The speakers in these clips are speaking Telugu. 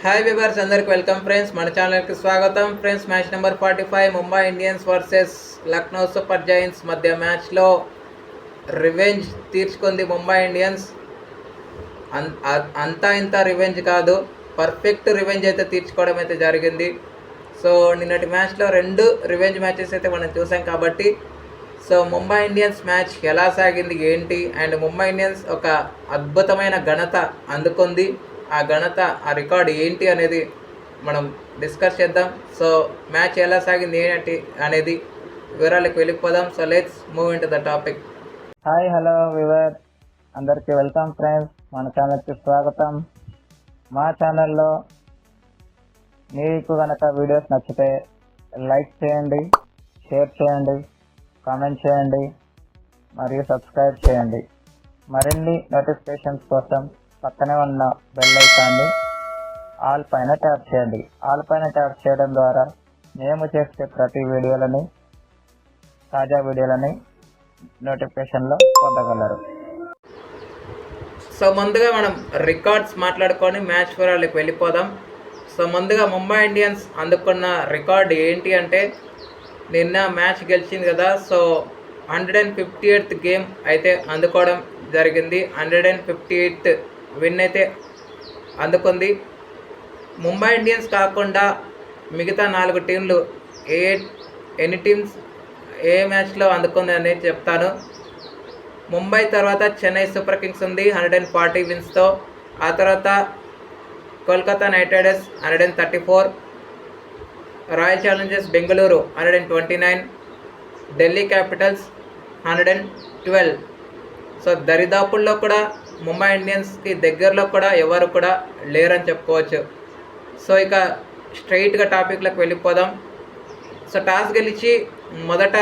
హాయ్ వివర్స్ అందరికి వెల్కమ్ ఫ్రెండ్స్ మన ఛానల్కి స్వాగతం. Friends match number forty five Mumbai Indians versus Lucknow Super Giants మధ్య మ్యాచ్లో రివెంజ్ తీర్చుకుంది ముంబై ఇండియన్స్ అంతా ఇంత రివెంజ్ కాదు. పర్ఫెక్ట్ రివెంజ్ అయితే తీర్చుకోవడం అయితే జరిగింది. సో నిన్నటి మ్యాచ్లో రెండు రివెంజ్ మ్యాచెస్ అయితే మనం చూసాం కాబట్టి సో ముంబై ఇండియన్స్ మ్యాచ్ ఎలా సాగింది ఏంటి? అండ్ ముంబై ఇండియన్స్ ఒక అద్భుతమైన ఘనత అందుకుంది. ఆ ఘనత ఆ రికార్డ్ ఏంటి అనేది మనం డిస్కస్ చేద్దాం. సో మ్యాచ్ ఎలా సాగింది ఏంటి అనేది వివరాలకు వెళ్ళిపోదాం. So let's move in to the topic hi hello viewer అందరికీ వెల్కమ్ ఫ్రెండ్స్ మన ఛానల్కి స్వాగతం. మా ఛానల్లో మీకు కనుక వీడియోస్ నచ్చితే లైక్ చేయండి షేర్ చేయండి కామెంట్ చేయండి మరియు సబ్స్క్రైబ్ చేయండి. మరిన్ని నోటిఫికేషన్స్ కోసం పక్కనే ఉన్న బెల్ ఐకాన్ని ఆల్ పైన ట్యాప్ చేయండి. ఆల్ పైన ట్యాప్ చేయడం ద్వారా మేము చేసే ప్రతి వీడియోలని తాజా వీడియోలని నోటిఫికేషన్లో పొందగలరు. సో ముందుగా మనం రికార్డ్స్ మాట్లాడుకొని మ్యాచ్ వివరాలకు వెళ్ళిపోదాం. సో ముందుగా ముంబై ఇండియన్స్ అందుకున్న రికార్డ్ ఏంటి అంటే నిన్న మ్యాచ్ గెలిచింది కదా. So hundred and fifty eighth game అయితే అందుకోవడం జరిగింది. Hundred and fifty eighth win అయితే అందుకుంది. ముంబై ఇండియన్స్ కాకుండా మిగతా నాలుగు టీంలు ఏ ఎన్ని టీమ్స్ ఏ మ్యాచ్లో అందుకుంది అనేది చెప్తాను. ముంబై తర్వాత చెన్నై సూపర్ కింగ్స్ ఉంది హండ్రెడ్ అండ్ ఫార్టీ విన్స్తో ఆ తర్వాత Kolkata Knight Riders hundred and thirty four Royal Challengers Bengaluru hundred and twenty nine Delhi Capitals hundred and twelve so దరిదాపుల్లో కూడా ముంబై ఇండియన్స్కి దగ్గరలో కూడా ఎవరు కూడా లేరని చెప్పుకోవచ్చు. సో ఇక స్ట్రైట్గా టాపిక్లకు వెళ్ళిపోదాం. సో టాస్ గెలిచి మొదట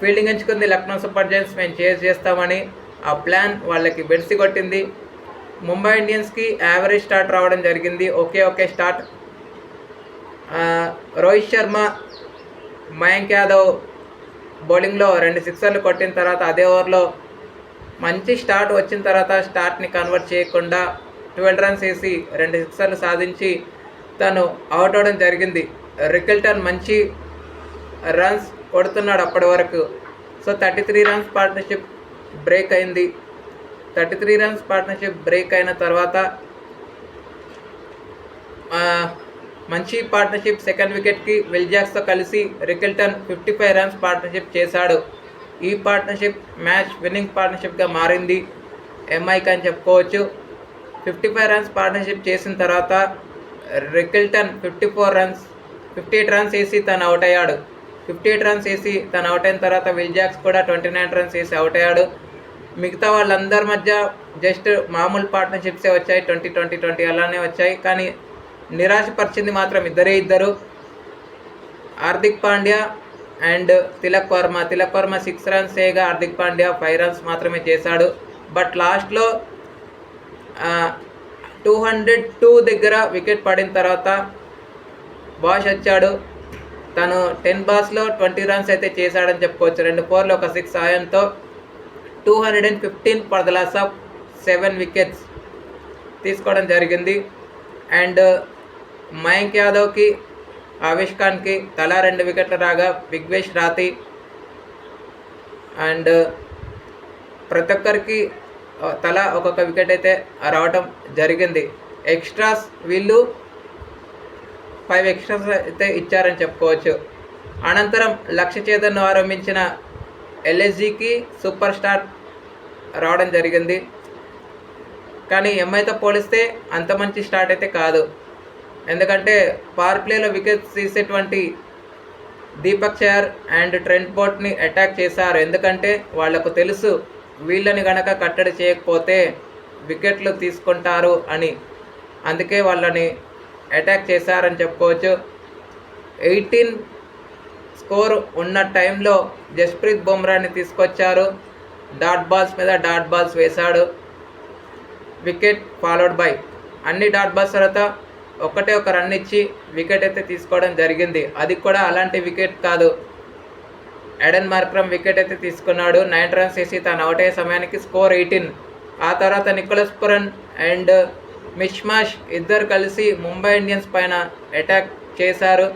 ఫీల్డింగ్ ఎంచుకుంది లక్నో సూపర్ జైన్స్ మేము చేజ్ చేస్తామని ఆ ప్లాన్ వాళ్ళకి బెడిసి కొట్టింది. ముంబై ఇండియన్స్కి యావరేజ్ స్టార్ట్ రావడం జరిగింది. Okay okay start Rohit Sharma Mayank Yadav బౌలింగ్లో రెండు సిక్సర్లు కొట్టిన తర్వాత అదే ఓవర్లో మంచి స్టార్ట్ వచ్చిన తర్వాత స్టార్ట్ని కన్వర్ట్ చేయకుండా ట్వెల్వ్ రన్స్ వేసి రెండు సిక్సర్లు సాధించి తను అవుట్ అవడం జరిగింది. రికిల్టన్ మంచి రన్స్ కొడుతున్నాడు అప్పటి వరకు. So thirty three runs partnership break అయింది. Thirty three runs partnership break అయిన తర్వాత మంచి పార్ట్నర్షిప్ సెకండ్ వికెట్కి విల్జాక్స్తో కలిసి Rickelton fifty five runs partnership చేశాడు. ఈ పార్ట్నర్షిప్ మ్యాచ్ విన్నింగ్ పార్ట్నర్షిప్గా మారింది. ఎంఐకి అని చెప్పుకోవచ్చు. ఫిఫ్టీ ఫైవ్ రన్స్ పార్ట్నర్షిప్ చేసిన తర్వాత Rickelton fifty four runs fifty runs వేసి తను అవుట్ అయ్యాడు. ఫిఫ్టీ రన్స్ వేసి తను అవుట్ అయిన తర్వాత విల్జాక్స్ కూడా ట్వంటీ నైన్ రన్స్ వేసి అవుట్ అయ్యాడు. మిగతా వాళ్ళందరి మధ్య జస్ట్ మామూలు పార్ట్నర్షిప్సే వచ్చాయి. ట్వంటీ ట్వంటీ ట్వంటీ అలానే వచ్చాయి. కానీ నిరాశపరిచింది మాత్రం ఇద్దరే ఇద్దరు. Hardik Pandya and Tilak Varma. Tilak Varma six runs చేయగా హార్దిక్ పాండ్యా ఫైవ్ రన్స్ మాత్రమే చేశాడు. బట్ లాస్ట్లో టూ హండ్రెడ్ టూ దగ్గర వికెట్ పడిన తర్వాత బాష్ వచ్చాడు. తను టెన్ బాల్స్లో ట్వంటీ రన్స్ అయితే చేశాడని చెప్పుకోవచ్చు. రెండు ఫోర్లు ఒక సిక్స్ సాయంతో two hundred and fifteen for the loss of seven wickets తీసుకోవడం జరిగింది. అండ్ మయాంక్ యాదవ్కి ఆవేష్ ఖాన్కి తలా రెండు వికెట్లు రాగా విఘ్వేష్ రాతి అండ్ ప్రతి ఒక్కరికి తలా ఒక్కొక్క వికెట్ అయితే రావటం జరిగింది. ఎక్స్ట్రాస్ వీళ్ళు ఫైవ్ ఎక్స్ట్రాస్ అయితే ఇచ్చారని చెప్పుకోవచ్చు. అనంతరం లక్ష్య చేతన్ను ఆరంభించిన ఎల్ఎస్జికి సూపర్ స్టార్ రావడం జరిగింది. కానీ ఎంఐతో పోలిస్తే అంత మంచి స్టార్ట్ అయితే కాదు. ఎందుకంటే పవర్ ప్లేలో వికెట్స్ తీసేటువంటి దీపక్ చయర్ అండ్ ట్రెంట్ బోట్ని అటాక్ చేశారు. ఎందుకంటే వాళ్ళకు తెలుసు వీళ్ళని గనక కట్టడి చేయకపోతే వికెట్లు తీసుకుంటారు అని. అందుకే వాళ్ళని అటాక్ చేశారని చెప్పుకోవచ్చు. ఎయిటీన్ స్కోర్ ఉన్న టైంలో జస్ప్రీత్ బుమ్రాని తీసుకొచ్చారు. డాట్ బాల్స్ మీద డాట్ బాల్స్ వేశాడు. వికెట్ ఫాలోడ్ బై అన్ని డాట్ బాల్స్ తర్వాత ఒక్కటే ఒక రన్ ఇచ్చి వికెట్ అయితే తీసుకోవడం జరిగింది. అది కూడా అలాంటి వికెట్ కాదు. ఎడెన్ మార్క్రమ్ వికెట్ అయితే తీసుకున్నాడు. నైన్ రన్స్ వేసి తను అవుట్ అయ్యే సమయానికి స్కోర్ ఎయిటీన్ ఆ తర్వాత నికోలస్ పురన్ అండ్ మిష్మాష్ ఇద్దరు కలిసి ముంబై ఇండియన్స్ పైన అటాక్ చేశారు.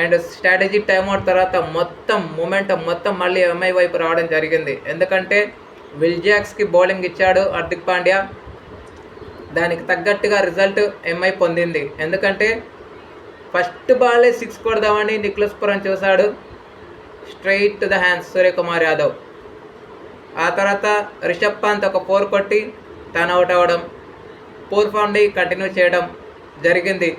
అండ్ స్ట్రాటజీ టైమ్అవుట్ తర్వాత మొత్తం మూమెంటం మొత్తం మళ్ళీ ఎంఐ వైపు రావడం జరిగింది. ఎందుకంటే విల్జాక్స్కి బౌలింగ్ ఇచ్చాడు హార్దిక్ పాండ్యా. దానికి తగ్గట్టుగా రిజల్ట్ ఎంఐ పొందింది. ఎందుకంటే ఫస్ట్ బాలే సిక్స్ కొడదామని నిక్లస్ పురం చూశాడు. Straight to the hands Suryakumar Yadav. ఆ తర్వాత రిషబ్ పంత్ ఒక ఫోర్ కొట్టి తను అవుట్ అవ్వడం ఫోర్ ఫౌండి కంటిన్యూ చేయడం జరిగింది.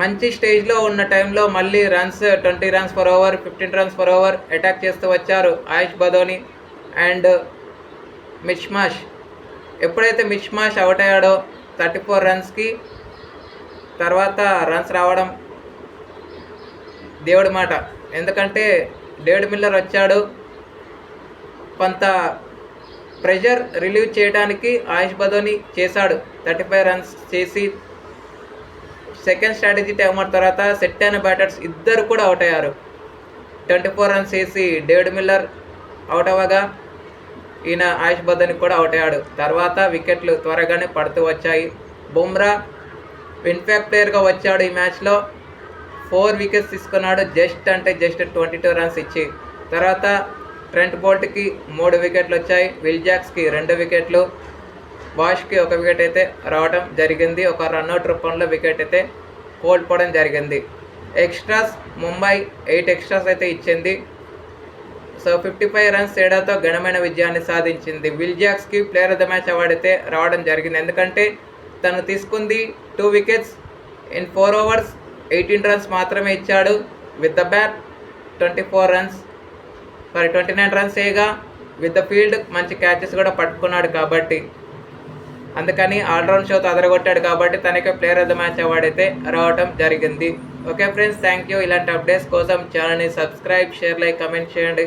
మంచి స్టేజ్లో ఉన్న టైంలో మళ్ళీ runs twenty runs for over fifteen runs for over attack చేస్తూ వచ్చారు. Ayush Badoni and Mitch Marsh. ఎప్పుడైతే మిష్మాష్ అవుట్ అయ్యాడో థర్టీ ఫోర్ రన్స్కి తర్వాత రన్స్ రావడం దేవుడి మాట. ఎందుకంటే డేవిడ్ మిల్లర్ వచ్చాడు. కొంత ప్రెషర్ రిలీవ్ చేయడానికి ఆయుష్ బదోని చేశాడు. థర్టీ ఫైవ్ రన్స్ చేసి సెకండ్ స్ట్రాటజీ టైం తర్వాత సెట్ అయిన బ్యాటర్స్ ఇద్దరు కూడా అవుట్ అయ్యారు. ట్వంటీ ఫోర్ రన్స్ చేసి డేవిడ్ మిల్లర్ అవుట్ అవ్వగా ఈయన ఆయుష్ బదోని కూడా అవుట్ అయ్యాడు. తర్వాత వికెట్లు త్వరగానే పడుతూ వచ్చాయి. బుమ్రా ఇన్ఫాక్ట్ ప్లేయర్గా వచ్చాడు ఈ మ్యాచ్లో. ఫోర్ వికెట్స్ తీసుకున్నాడు. జస్ట్ అంటే జస్ట్ ట్వంటీ టూ రన్స్ ఇచ్చి. తర్వాత ట్రెంట్ బోల్ట్కి మూడు వికెట్లు వచ్చాయి. విల్జాక్స్కి రెండు వికెట్లు. వాష్కి ఒక వికెట్ అయితే రావడం జరిగింది. ఒక రన్అట్ రూపంలో వికెట్ అయితే కోల్పోవడం జరిగింది. ఎక్స్ట్రాస్ ముంబై ఎయిట్ ఎక్స్ట్రాస్ అయితే ఇచ్చింది. సో ఫిఫ్టీ ఫైవ్ రన్స్ తేడాతో ఘనమైన విజయాన్ని సాధించింది. విల్జాక్స్కి ప్లేయర్ ఆఫ్ ద మ్యాచ్ అవార్డైతే అయితే రావడం జరిగింది. ఎందుకంటే తను తీసుకుంది two wickets in four overs eighteen runs మాత్రమే ఇచ్చాడు. With the bat twenty four runs sorry twenty nine runs వేయగా విత్ ద ఫీల్డ్ మంచి క్యాచెస్ కూడా పట్టుకున్నాడు కాబట్టి. అందుకని ఆల్రౌండ్ షోతో అదరగొట్టాడు కాబట్టి తనకి player of the match award అయితే రావటం జరిగింది. ఓకే ఫ్రెండ్స్ థ్యాంక్ యూ ఇలాంటి అప్డేట్స్ కోసం ఛానల్ని సబ్స్క్రైబ్ షేర్ లైక్ కమెంట్ చేయండి.